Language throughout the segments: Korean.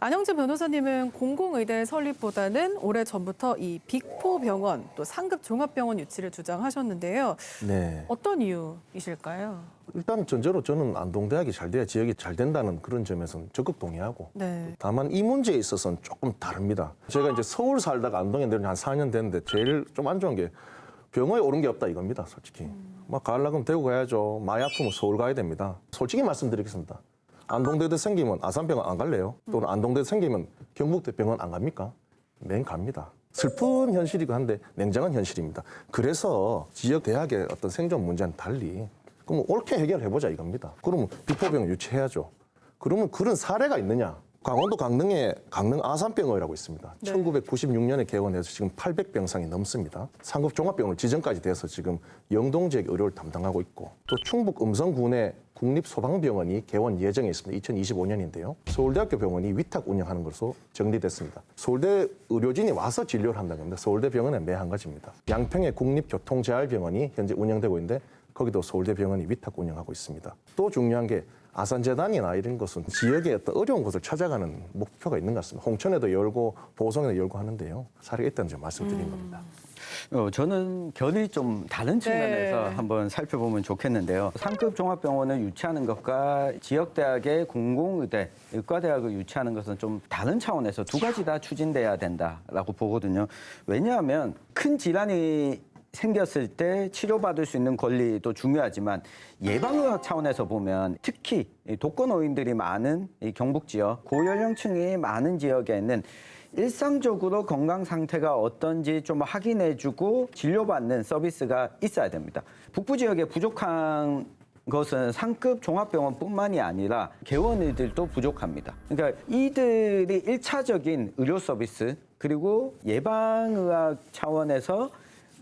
안영진 변호사님은 공공의대 설립보다는 오래 전부터 이 빅포 병원 또 상급 종합병원 유치를 주장하셨는데요. 네. 어떤 이유이실까요? 일단 전제로 저는 안동대학이 잘 돼야 지역이 잘 된다는 그런 점에서는 적극 동의하고 네. 다만 이 문제에 있어서는 조금 다릅니다. 제가 이제 서울 살다가 안동에 내려온 지한 4년 됐는데 제일 좀 안 좋은 게 병원에 오른 게 없다 이겁니다, 솔직히. 막 가려면 대구 가야죠. 많이 아프면 서울 가야 됩니다. 솔직히 말씀드리겠습니다. 안동대도 생기면 아산병원 안 갈래요? 또는 안동대도 생기면 경북대 병원 안 갑니까? 맨 갑니다. 슬픈 현실이고 한데 냉정한 현실입니다. 그래서 지역 대학의 어떤 생존 문제는 달리 그럼 옳게 해결해보자 이겁니다. 그러면 빅포병 유치해야죠. 그러면 그런 사례가 있느냐? 강원도 강릉에 강릉 아산병원이라고 있습니다. 네. 1996년에 개원해서 지금 800병상이 넘습니다. 상급 종합병원 지정까지 돼서 지금 영동 지역 의료를 담당하고 있고 또 충북 음성군에 국립소방병원이 개원 예정에 있습니다. 2025년인데요. 서울대학교 병원이 위탁 운영하는 것으로 정리됐습니다. 서울대 의료진이 와서 진료를 한다는 겁니다. 서울대 병원은 매한 가지입니다. 양평의 국립교통재활병원이 현재 운영되고 있는데 거기도 서울대 병원이 위탁 운영하고 있습니다. 또 중요한 게 아산재단이나 이런 것은 지역의 어떤 어려운 곳을 찾아가는 목표가 있는 것 같습니다. 홍천에도 열고 보성에도 열고 하는데요. 사례가 있다는 점 말씀드린 겁니다. 어, 저는 견이 좀 다른 측면에서 네. 한번 살펴보면 좋겠는데요. 상급 종합병원을 유치하는 것과 지역대학의 공공의대, 의과대학을 유치하는 것은 좀 다른 차원에서 두 가지 다 추진돼야 된다라고 보거든요. 왜냐하면 큰 질환이 생겼을 때 치료받을 수 있는 권리도 중요하지만 예방의학 차원에서 보면 특히 이 독거노인들이 많은 이 경북 지역 고연령층이 많은 지역에는 일상적으로 건강 상태가 어떤지 좀 확인해주고 진료받는 서비스가 있어야 됩니다. 북부 지역에 부족한 것은 상급 종합병원뿐만이 아니라 개원의들도 부족합니다. 그러니까 이들이 일차적인 의료 서비스 그리고 예방의학 차원에서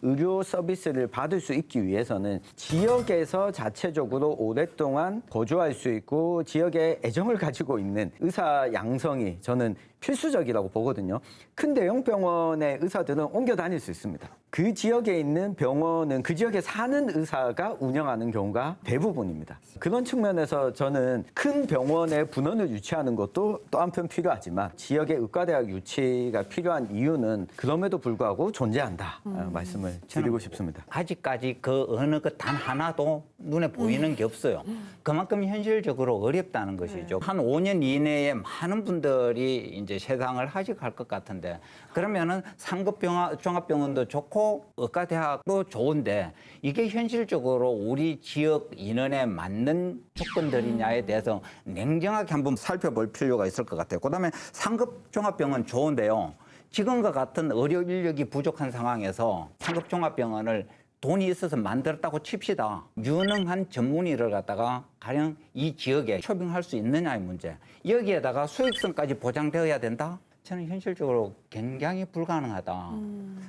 의료 서비스를 받을 수 있기 위해서는 지역에서 자체적으로 오랫동안 거주할 수 있고 지역에 애정을 가지고 있는 의사 양성이 저는 필수적이라고 보거든요. 큰 대형 병원의 의사들은 옮겨 다닐 수 있습니다. 그 지역에 있는 병원은 그 지역에 사는 의사가 운영하는 경우가 대부분입니다. 그런 측면에서 저는 큰 병원의 분원을 유치하는 것도 또 한편 필요하지만 지역의 의과대학 유치가 필요한 이유는 그럼에도 불구하고 존재한다 어, 말씀을 드리고 싶습니다. 아직까지 그 어느 것 단 하나도 눈에 보이는 게 없어요. 그만큼 현실적으로 어렵다는 것이죠. 한 5년 이내에 많은 분들이 이제 세상을 하직할 것 같은데 그러면은 상급 병원, 종합병원도 좋고 의과대학도 좋은데 이게 현실적으로 우리 지역 인원에 맞는 조건들이냐에 대해서 냉정하게 한번 살펴볼 필요가 있을 것 같아요. 그다음에 상급 종합병원 좋은데요. 지금과 같은 의료 인력이 부족한 상황에서 상급 종합병원을 돈이 있어서 만들었다고 칩시다. 유능한 전문의를 갖다가 가령 이 지역에 쇼핑할 수 있느냐의 문제. 여기에다가 수익성까지 보장되어야 된다? 저는 현실적으로 굉장히 불가능하다.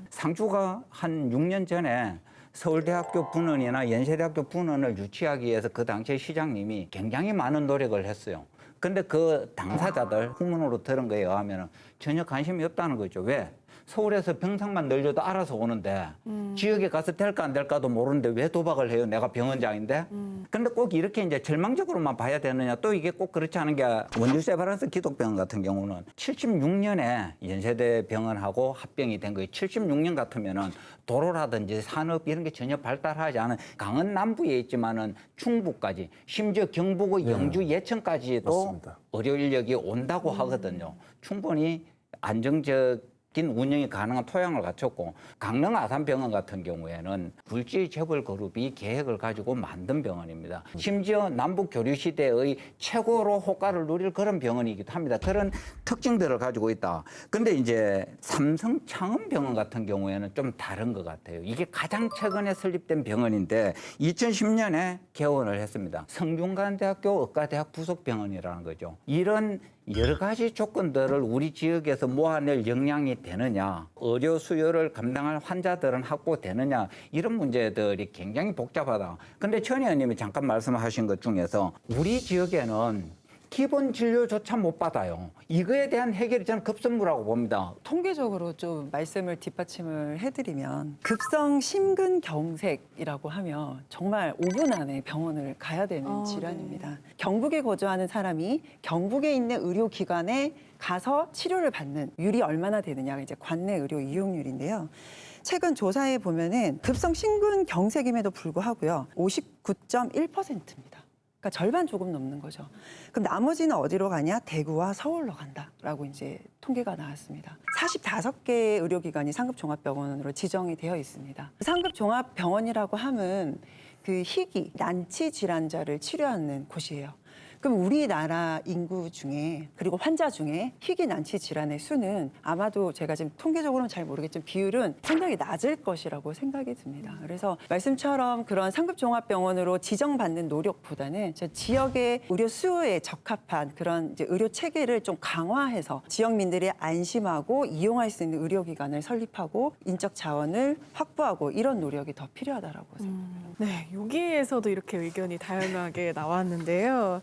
상주가 한 6년 전에 서울대학교 분원이나 연세대학교 분원을 유치하기 위해서 그 당시에 시장님이 굉장히 많은 노력을 했어요. 근데 그 당사자들 후문으로 들은 거에 의하면 전혀 관심이 없다는 거죠. 왜? 서울에서 병상만 늘려도 알아서 오는데 지역에 가서 될까 안 될까도 모르는데 왜 도박을 해요? 내가 병원장인데. 근데 꼭 이렇게 이제 절망적으로만 봐야 되느냐? 또 이게 꼭 그렇지 않은 게 원주 세바란스 기독병원 같은 경우는 76년에 연세대 병원하고 합병이 된 거예요. 76년 같으면은 도로라든지 산업 이런 게 전혀 발달하지 않은 강원 남부에 있지만은 충북까지 심지어 경북의 영주 예천까지도 맞습니다. 의료 인력이 온다고 하거든요. 충분히 안정적 인 운영이 가능한 토양을 갖췄고 강릉 아산병원 같은 경우에는 굴지 재벌 그룹이 계획을 가지고 만든 병원입니다. 심지어 남북 교류 시대의 최고로 호가를 누릴 그런 병원이기도 합니다. 그런 특징들을 가지고 있다. 근데 이제 삼성 창원병원 같은 경우에는 좀 다른 것 같아요. 이게 가장 최근에 설립된 병원인데 2010년에 개원을 했습니다. 성균관대학교 의과대학 부속병원이라는 거죠. 이런 여러 가지 조건들을 우리 지역에서 모아낼 역량이 되느냐, 의료 수요를 감당할 환자들은 확보되느냐, 이런 문제들이 굉장히 복잡하다. 근데 천 의원님이 잠깐 말씀하신 것 중에서 우리 지역에는 기본 진료조차 못 받아요. 이거에 대한 해결이 저는 급선무라고 봅니다. 통계적으로 좀 말씀을 뒷받침을 해드리면 급성 심근경색이라고 하면 정말 5분 안에 병원을 가야 되는 아, 질환입니다. 경북에 거주하는 사람이 경북에 있는 의료기관에 가서 치료를 받는 율이 얼마나 되느냐가 이제 관내 의료 이용률인데요. 최근 조사에 보면은 급성 심근경색임에도 불구하고요, 59.1%입니다. 그러니까 절반 조금 넘는 거죠. 그럼 나머지는 어디로 가냐? 대구와 서울로 간다라고 이제 통계가 나왔습니다. 45개의 의료기관이 상급종합병원으로 지정이 되어 있습니다. 상급종합병원이라고 함은 그 희귀, 난치 질환자를 치료하는 곳이에요. 그럼 우리나라 인구 중에 그리고 환자 중에 희귀 난치 질환의 수는 아마도 제가 지금 통계적으로는 잘 모르겠지만 비율은 상당히 낮을 것이라고 생각이 듭니다. 그래서 말씀처럼 그런 상급 종합병원으로 지정받는 노력보다는 저 지역의 의료 수요에 적합한 그런 의료 체계를 좀 강화해서 지역민들이 안심하고 이용할 수 있는 의료기관을 설립하고 인적 자원을 확보하고 이런 노력이 더 필요하다라고 생각합니다. 네, 여기에서도 이렇게 의견이 다양하게 나왔는데요.